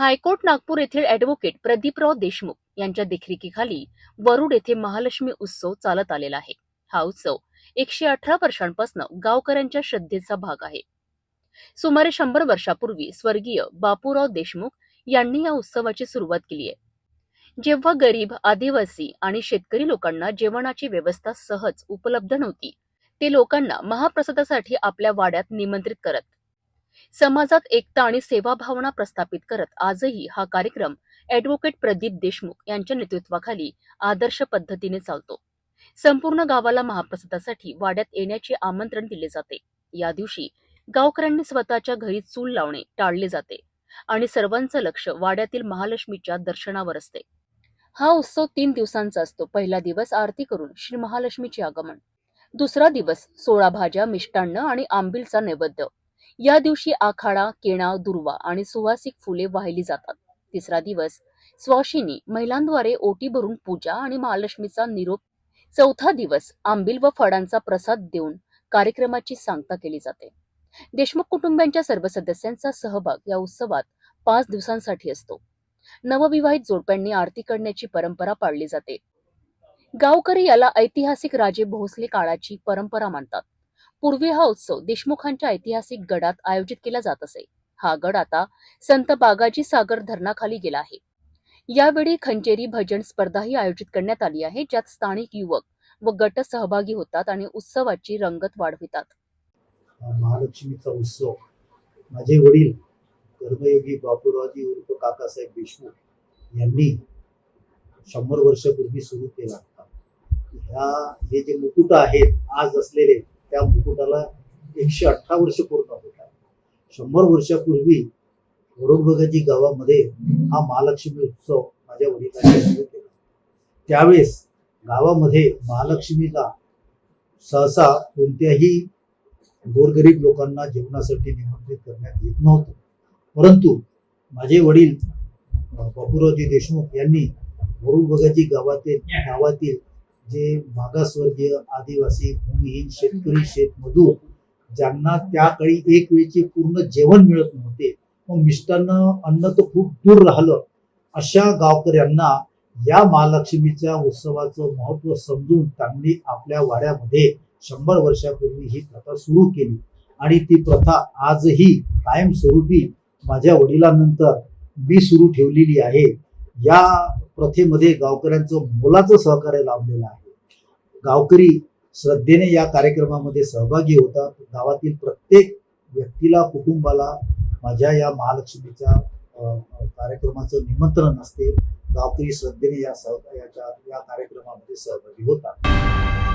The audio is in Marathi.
हायकोर्ट नागपूर येथील ऍडव्होकेट प्रदीपराव देशमुख यांच्या देखरेखीखाली वरुड येथे महालक्ष्मी उत्सव चालत आलेला आहे. हा उत्सव एकशे अठरा वर्षांपासून गावकऱ्यांच्या श्रद्धेचा भाग आहे. सुमारे शंभर वर्षापूर्वी स्वर्गीय बापूराव देशमुख यांनी या उत्सवाची सुरुवात केली आहे. जेव्हा गरीब आदिवासी आणि शेतकरी लोकांना जेवणाची व्यवस्था सहज उपलब्ध नव्हती ते लोकांना महाप्रसादासाठी आपल्या वाड्यात निमंत्रित करत समाजात एकता आणि सेवाभावना प्रस्थापित करत आजही हा कार्यक्रम ॲडव्होकेट प्रदीप देशमुख यांच्या नेतृत्वाखाली आदर्श पद्धतीने चालतो. संपूर्ण गावाला महाप्रसादासाठी वाड्यात येण्याचे आमंत्रण दिले जाते. या दिवशी गावकऱ्यांनी स्वतःच्या घरी चूल लावणे टाळले जाते आणि सर्वांचं लक्ष वाड्यातील महालक्ष्मीच्या दर्शनावर असते. हा उत्सव तीन दिवसांचा असतो. पहिला दिवस आरती करून श्री महालक्ष्मीचे आगमन. दुसरा दिवस सोळा भाज्या मिष्टान्न आणि आंबीलचा नैवेद्य. या दिवशी आखाडा केणा दुर्वा आणि सुवासिक फुले वाहिली जातात. तिसरा दिवस स्वाशिनी महिलांद्वारे ओटी भरून पूजा आणि महालक्ष्मीचा निरोप. चौथा दिवस आंबील व फळांचा प्रसाद देऊन कार्यक्रमाची सांगता केली जाते. देशमुख कुटुंबियांच्या सर्व सदस्यांचा सहभाग या उत्सवात पाच दिवसांसाठी असतो. नवविवाहित जोडप्यांनी आरती करण्याची परंपरा पाळली जाते. गावकरी याला ऐतिहासिक राजे भोसले काळाची परंपरा मानतात. पूर्वी हा उत्सव देशमुखांच्या ऐतिहासिक गडात आयोजित केला जात असे. हा गड आता संत बागाजी सागर धरणाखाली गेला आहे. यावेळी खंचेरी भजन स्पर्धाही आयोजित करण्यात आली आहे ज्यात स्थानिक युवक व गट सहभागी होतात आणि उत्सवाची रंगत वाढवितात. महालक्ष्मीचा उत्सव. माझे वडील धर्मयोगी बापूराजी उर्फ काकासाहेब देशमुख यांनी शंभर वर्षापूर्वी सुरू केला होता. ह्या हे जे मुकुट आहेत आज असलेले त्या मुकुटाला एकशे अठरा वर्ष पूर्ण होत आहे शंभर वर्षापूर्वी वरुणबगाजी गावामध्ये हा महालक्ष्मी उत्सव माझ्या वडिलांनी सुरू केला. त्यावेळेस गावामध्ये महालक्ष्मीला सहसा कोणत्याही गोरगरीब लोकांना जेवणासाठी निमंत्रित करण्यात येत नव्हतं. परंतु माझे वडील बापूरावजी देशमुख यांनी गोरुबगाजी गावातील गावातील जे मागासवर्गीय आदिवासी भूमिहीन शेतकरी शेतमजूर ज्यांना त्या काळी एक वेळचे पूर्ण जेवण मिळत नव्हते मग मिष्टान्न अन्न तर खूप दूर राहिलं. अशा गावकऱ्यांना या महालक्ष्मीच्या उत्सवाचं महत्त्व समजून त्यांनी आपल्या वाड्यामध्ये शंभर वर्षापूर्वी ही प्रथा सुरू केली. आणि ती प्रथा आजही कायमस्वरूपी माझ्या वडिलांनंतर मी सुरू ठेवलेली आहे. या प्रथेमध्ये गावकऱ्यांचं मोलाचं सहकार्य लाभलेलं आहे. गावकरी श्रद्धेने या कार्यक्रमामध्ये सहभागी होतात. गावातील प्रत्येक व्यक्तीला कुटुंबाला माझ्या या महालक्ष्मीच्या कार्यक्रमाचं निमंत्रण असते. गावकरी श्रद्धेने या सह याच्या या कार्यक्रमामध्ये सहभागी होतात.